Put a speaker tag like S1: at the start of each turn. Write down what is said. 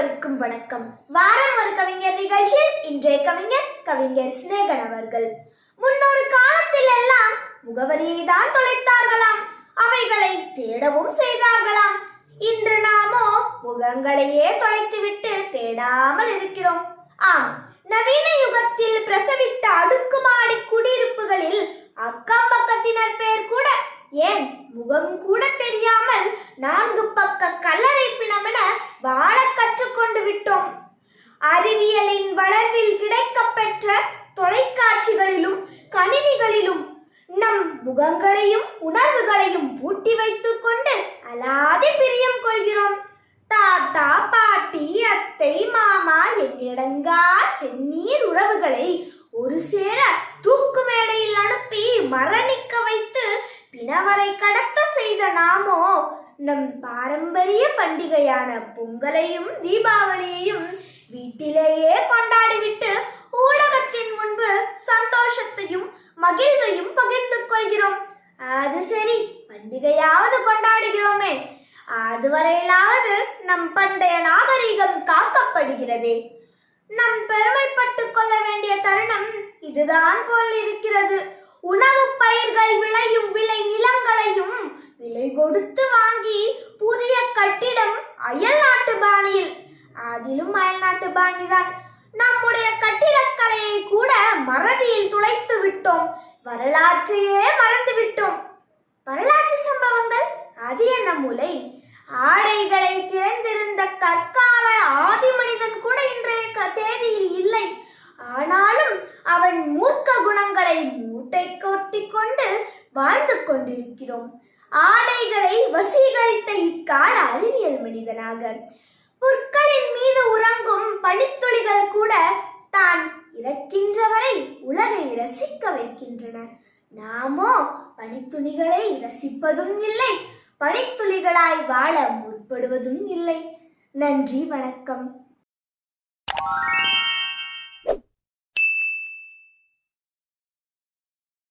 S1: அனைவருக்கும் வணக்கம். வாரம் ஒரு கவிஞர் நிகழ்ச்சியில் இன்றைய கவிஞர் கவிஞர் சிநேகன் அவர்கள். முன்னொரு காலத்தில் எல்லாம் முகவரியை தான் தொலைத்தார்களாம். அவைகளை தேடவும் செய்தார்களாம். இன்று நாமோ முகங்களையே தொலைத்துவிட்டு தேடாமல் இருக்கிறோம். ஆம் நவீன யுகத்தில் பிரசவித்த அடுக்குமாடி குடியிருப்புகளில் அக்கம் பக்கத்தினர் பேர் கூட ஏன் அறிவியலின் கிடைக்கப்பெற்ற தொலைக்காட்சிகளிலும் கணினிகளிலும் நம் முகங்களையும் உணர்வுகளையும் பூட்டி வைத்துக் கொண்டு அலாதி பிரியம் கொள்கிறோம். தாத்தா பாட்டி அத்தை மாமா எண்ணிடங்கா செந்நீர் உறவுகளை ஒரு சேர தூக்கு மேடையில் அனுப்பி மரணிக்க வைத்து பிணவரை கடத்த செய்த நாமோ நம் பாரம்பரிய பண்டிகையான பொங்கலையும் தீபாவளியையும் வீட்டிலேயே கொண்டாடிவிட்டு ஊடகத்தின் முன்பு சந்தோஷத்தையும் மகிழ்வையும் பகிர்ந்து கொள்கிறோம். அது சரி பண்டிகையாவது கொண்டாடுகிறோமே. அதுவரையிலாவது நம் பண்டைய நாகரிகம் காக்கப்படுகிறதே. நம் பெருமைப்பட்டுக் கொள்ள வேண்டிய தருணம் இதுதான் போல் இருக்கிறது. உணவு அதிலும் அயல்நாட்டு பாணிதான் நம்முடைய கட்டிடக்கலையை கூட மறதியில் துளைத்து விட்டோம். வரலாற்றையே மறந்து விட்டோம். வரலாற்று சம்பவங்கள்? அது என்ன மூலை ஆடைகளை திறந்திருந்த கற்கால ஆதி மனிதன் கூட இன்றைய க- தேதியில் இல்லை. ஆனாலும் அவன் மூர்க்க குணங்களை மூட்டை கொட்டி கொண்டு வாழ்ந்து கொண்டிருக்கிறோம். ஆடைகளை வசீகரித்த இக்கால அறிவியல் மனிதனாக. புற்களின் மீது உறங்கும் பனித்துளிகள் கூட தான் இறக்கின்ற வரை உலகை ரசிக்க வைக்கின்றன. நாமோ பனித்துளிகளை ரசிப்பதும் இல்லை பனித்துளிகளாய் வாழ முற்படுவதும் இல்லை. நன்றி வணக்கம்.